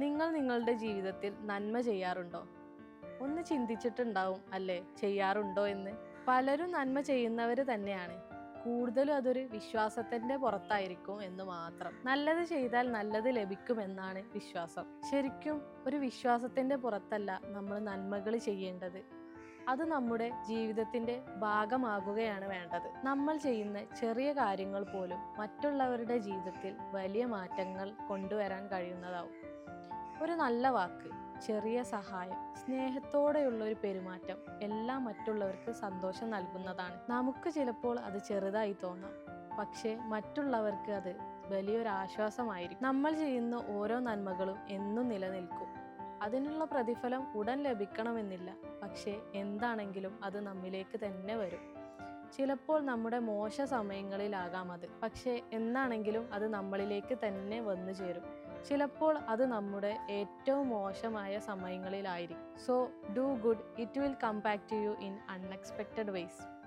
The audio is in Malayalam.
നിങ്ങൾ നിങ്ങളുടെ ജീവിതത്തിൽ നന്മ ചെയ്യാറുണ്ടോ? ഒന്ന് ചിന്തിച്ചിട്ടുണ്ടാവും അല്ലേ? ചെയ്യാറുണ്ടോ എന്ന്. പലരും നന്മ ചെയ്യുന്നവർ തന്നെയാണ്. കൂടുതലും അതൊരു വിശ്വാസത്തിന്റെ പുറത്തായിരിക്കും എന്ന് മാത്രം. നല്ലത് ചെയ്താൽ നല്ലത് ലഭിക്കുമെന്നാണ് വിശ്വാസം. ശരിക്കും ഒരു വിശ്വാസത്തിന്റെ പുറത്തല്ല നമ്മൾ നന്മകൾ ചെയ്യേണ്ടത്. അത് നമ്മുടെ ജീവിതത്തിന്റെ ഭാഗമാകുകയാണ് വേണ്ടത്. നമ്മൾ ചെയ്യുന്ന ചെറിയ കാര്യങ്ങൾ പോലും മറ്റുള്ളവരുടെ ജീവിതത്തിൽ വലിയ മാറ്റങ്ങൾ കൊണ്ടുവരാൻ കഴിയുന്നതാവും. നല്ല വാക്ക് ചെറിയ സഹായം സ്നേഹത്തോടെയുള്ള ഒരു പെരുമാറ്റം എല്ലാം മറ്റുള്ളവർക്ക് സന്തോഷം നൽകുന്നതാണ്. നമുക്ക് ചിലപ്പോൾ അത് ചെറുതായി തോന്നാം പക്ഷേ മറ്റുള്ളവർക്ക് അത് വലിയൊരു ആശ്വാസമായിരിക്കും. നമ്മൾ ചെയ്യുന്ന ഓരോ നന്മകളും എന്നും നിലനിൽക്കും. അതിനുള്ള പ്രതിഫലം ഉടൻ ലഭിക്കണമെന്നില്ല പക്ഷേ എന്താണെങ്കിലും അത് നമ്മിലേക്ക് തന്നെ വരും. ചിലപ്പോൾ നമ്മുടെ മോശ സമയങ്ങളിലാകാം അത് പക്ഷേ എന്താണെങ്കിലും അത് നമ്മളിലേക്ക് തന്നെ വന്നു ചേരും. ചിലപ്പോൾ അത് നമ്മുടെ ഏറ്റവും മോശമായ സമയങ്ങളിലായിരിക്കും. So do good it will come back to you in unexpected ways